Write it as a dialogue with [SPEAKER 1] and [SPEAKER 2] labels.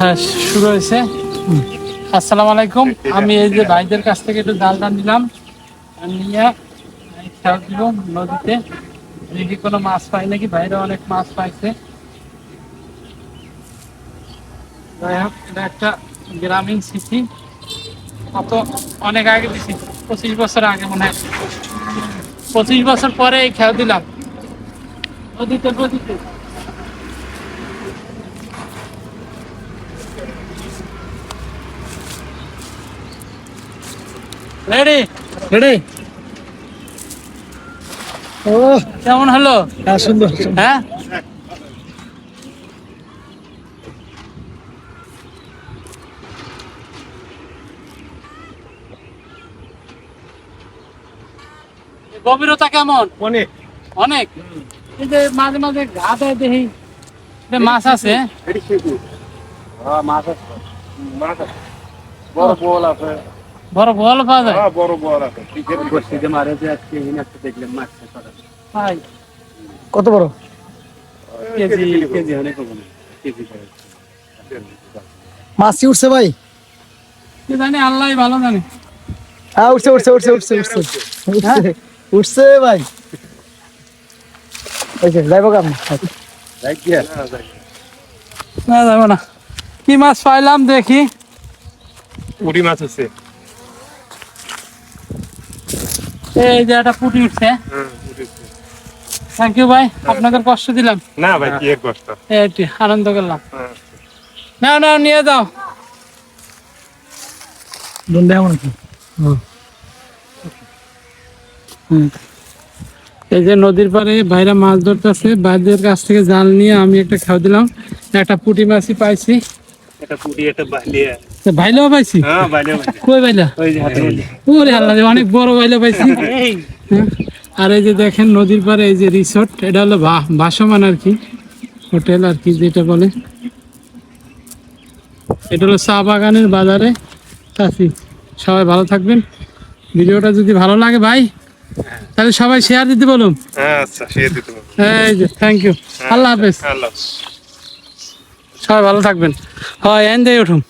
[SPEAKER 1] হ্যাঁ শুরু হয়েছে। আসসালামু আলাইকুম। আমি এই যে ভাইদের কাছ থেকে একটু জাল টান নিলাম নদীতে। দেখি কোনো মাছ পাই নাকি? বাইরে অনেক মাছ পাইছে। যাই হোক, এটা একটা গ্রামীণ স্মৃতি অত অনেক আগে দিছি, পঁচিশ বছর আগে মনে হয়। পঁচিশ বছর পরে এই খেয়াল দিলাম। নদীতে নদীতে। Ready
[SPEAKER 2] ready. ও
[SPEAKER 1] কেমন হলো?
[SPEAKER 2] হ্যাঁ সুন্দর।
[SPEAKER 1] হ্যাঁ? গভীরতা কেমন?
[SPEAKER 2] অনেক।
[SPEAKER 1] অনেক? এই যে মাঝে মাঝে ঘা দেয় দেখি। মাছ আছে।
[SPEAKER 3] হ্যাঁ মাছ আছে। মাছ আছে। বড় বল আছে।
[SPEAKER 1] বড় বল পাওয়া যায়?
[SPEAKER 3] হ্যাঁ বড় বল আছে। যে মারে যে আজকে দেখলাম মাছ
[SPEAKER 1] ভাই।
[SPEAKER 2] কত বড়?
[SPEAKER 3] কেজি কেজি অনেক কেজি
[SPEAKER 2] মাছ উঠছে ভাই?
[SPEAKER 1] কি জানি আল্লাহ ভালো জানে।
[SPEAKER 2] হ্যাঁ উঠছে উঠছে উঠছে উঠছে উঠছে উঠছে উঠছে ভাই। যে যাইব কাম
[SPEAKER 1] না যাব না। কি মাছ পাইলাম দেখি।
[SPEAKER 3] উড়ি মাছ আছে।
[SPEAKER 1] এই যে একটা পুটি উঠছে। থ্যাংক ইউ ভাই আপনাদের কষ্ট দিলাম।
[SPEAKER 3] না ভাই কি এক কষ্ট।
[SPEAKER 1] আনন্দ করলাম।
[SPEAKER 3] হ্যাঁ।
[SPEAKER 1] না না নিয়ে যাও।
[SPEAKER 2] দন্ডে এমন কি?
[SPEAKER 1] এই যে নদীর পাড়ে বাইরে মাছ ধরতেছে বাইরের কাছ থেকে জাল নিয়ে আমি একটা খাওয়া দিলাম। একটা পুঁটি মাছই পাইছি।
[SPEAKER 3] এটা পুরি
[SPEAKER 1] পাইছি?
[SPEAKER 3] হ্যাঁ বালিয়া
[SPEAKER 1] কই ভাইলা
[SPEAKER 3] ওই যে হাতে
[SPEAKER 1] ওরে আল্লাহ অনেক বড় ভাইলা পাইছি। হ্যাঁ। আর এই যে দেখেন নদীর পাড়ে এই যে রিসোর্ট এটা হলো ভাসমান আর কি। হোটেল আর কি যেটা বলে। এটা হলো চা বাগানের বাজারে। কাছি সবাই ভালো থাকবেন। ভিডিওটা যদি ভালো লাগে ভাই তাহলে সবাই শেয়ার দিতে বলুন।
[SPEAKER 3] হ্যাঁ আচ্ছা সে দিতে পারব
[SPEAKER 1] এই যে থ্যাংক ইউ আল্লাহ হাফেজ।
[SPEAKER 3] আল্লাহ
[SPEAKER 1] সবাই ভালো থাকবেন। হয় এন দিয়ে উঠুন